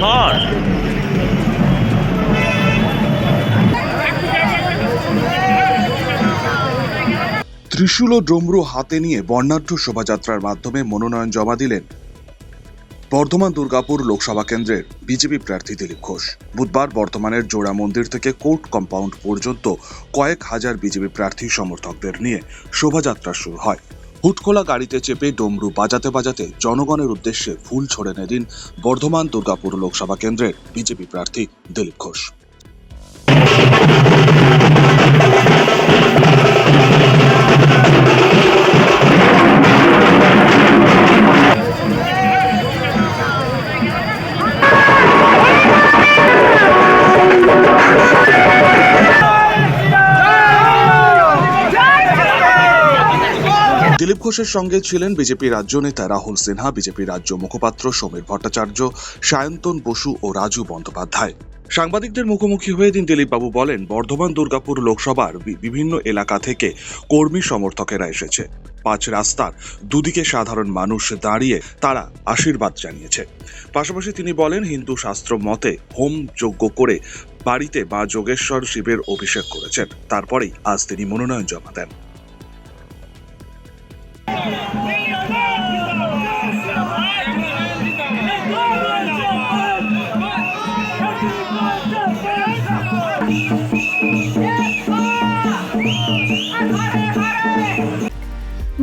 সর ত্রিশূল ও ডমরু হাতে নিয়ে বর্ণাঢ্য শোভাযাত্রার মাধ্যমে মনোনয়ন জমা দিলেন বর্ধমান দুর্গাপুর লোকসভা কেন্দ্রের বিজেপি প্রার্থী দিলীপ ঘোষ। বুধবার বর্ধমানের জোড়া মন্দির থেকে কোর্ট কম্পাউন্ড পর্যন্ত কয়েক হাজার বিজেপি প্রার্থী সমর্থকদের নিয়ে শোভাযাত্রা শুরু হয়। হুটখোলা গাড়িতে চেপে ডমরু বাজাতে বাজাতে জনগণের উদ্দেশ্যে ফুল ছড়ে দিন বর্ধমান দুর্গাপুর লোকসভা কেন্দ্রের বিজেপি প্রার্থী দিলীপ ঘোষ। দিলীপ ঘোষের সঙ্গে ছিলেন বিজেপি রাজ্য নেতা রাহুল সিনহা, বিজেপি রাজ্য মুখপাত্র সমীর ভট্টাচার্য, সায়ন্তন বসু ও রাজু বন্দ্যোপাধ্যায়। সাংবাদিকদের মুখোমুখি হয়ে দিন দিলীপবাবু বলেন, বর্ধমান দুর্গাপুর লোকসভার বিভিন্ন এলাকা থেকে কর্মী সমর্থকেরা এসেছে। পাঁচ রাস্তার দুদিকে সাধারণ মানুষ দাঁড়িয়ে তারা আশীর্বাদ জানিয়েছে। পাশাপাশি তিনি বলেন, হিন্দু শাস্ত্র মতে হোম যজ্ঞ করে বাড়িতে মা যোগেশ্বর শিবের অভিষেক করেছেন। তারপরেই আজ তিনি মনোনয়ন জমা দেন।